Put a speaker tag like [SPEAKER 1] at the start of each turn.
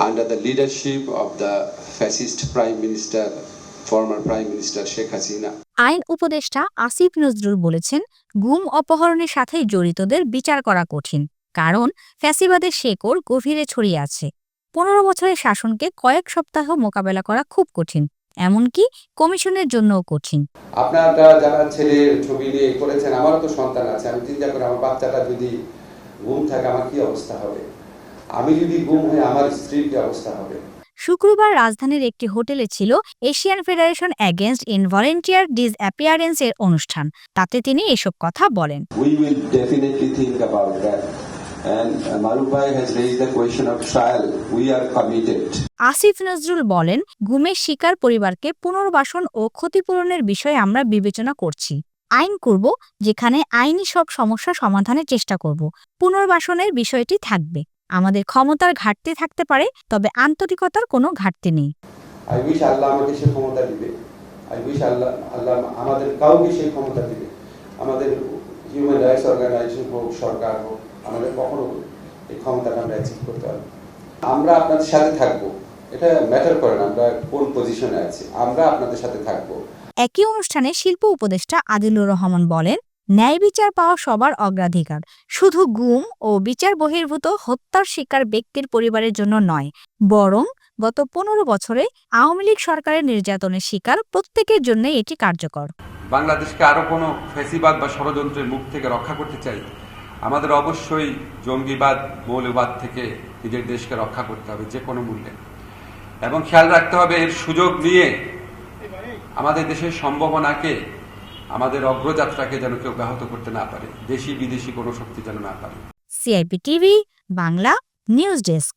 [SPEAKER 1] under the leadership of the fascist Prime Minister, former Prime Minister Sheikh Hasina.
[SPEAKER 2] আইন উপদেষ্টা আসিফ নজরুল বলেছেন গুম অপহরণের সাথে জড়িতদের বিচার করা কঠিন কারণ ফ্যাসিবাদের শেকড় গভীরে ছড়িয়ে আছে। পনেরো বছরের শাসনকে কয়েক সপ্তাহ মোকাবেলা করা খুব কঠিন এমনকি কমিশনের জন্যও কঠিন।
[SPEAKER 1] আপনারা যারা ছেলের ছবি নিয়ে করেছেন আমারও তো সন্তান আছে আমি চিন্তা করি আমার বাচ্চাটা যদি গুম থাকে আমার কি অবস্থা হবে? আমি যদি গুম হই আমার স্ত্রীর কি অবস্থা হবে?
[SPEAKER 2] শুক্রবার রাজধানীর একটি হোটেলে ছিল Asian federation against involuntary disappearance এর অনুষ্ঠান। তাতে তিনি এসব কথা বলেন।
[SPEAKER 3] The question of trial. We are
[SPEAKER 2] Asif Nazrul বলেন গুমের শিকার পরিবারকে পুনর্বাসন ও ক্ষতিপূরণের বিষয়ে আমরা বিবেচনা করছি। আইন করব যেখানে আইনি সব সমস্যা সমাধানের চেষ্টা করব। পুনর্বাসনের বিষয়টি থাকবে। আমাদের ক্ষমতার ঘাটতি থাকতে পারে তবে আন্তরিকতার কোনো ঘাটতি নেই।
[SPEAKER 1] আই উইশ আল্লাহ আমাকে সে ক্ষমতা দিবে। আই উইশ আল্লাহ আল্লাহ আমাদের কাউকে সেই ক্ষমতা দিবে। আমাদের হিউম্যান রাইটস অর্গানাইজেশন হোক সরকার হোক আমাদের কখনো এই ক্ষমতাটা আমরা অ্যাচিভ করতে পারব আমরা আপনাদের সাথে থাকব। এটা ম্যাটার করে না আমরা কোন পজিশনে আছি। আমরা আপনাদের সাথে থাকব।
[SPEAKER 2] একই অনুষ্ঠানে শিল্প উপদেষ্টা আদিলুর রহমান বলেন ন্যায় বিচার পাওয়া সবার অগ্রাধিকার। শুধু গুম ও বিচার বহির্ভূত হত্যার শিকার ব্যক্তির পরিবারের জন্য নয়, বরং গত পনেরো বছরে আওয়ামী লীগ সরকারের নির্যাতনের শিকার প্রত্যেকের জন্য এটি কার্যকর।
[SPEAKER 4] বাংলাদেশকে আরও কোনো ফেসিবাদ বা ষড়যন্ত্রের মুখ থেকে রক্ষা করতে চাই? আমাদের অবশ্যই জঙ্গিবাদ, মৌলবাদ থেকে নিজের দেশকে রক্ষা করতে হবে যে কোনো মূল্যে। এবং খেয়াল রাখতে হবে এর সুযোগ নিয়ে আমাদের দেশের সম্ভাবনাকে আমাদের অগ্রযাত্রাকে যেন কেউ ব্যাহত করতে না পারে। দেশি বিদেশি কোনো শক্তি যেন না পারে।
[SPEAKER 2] CIP TV Bangla news desk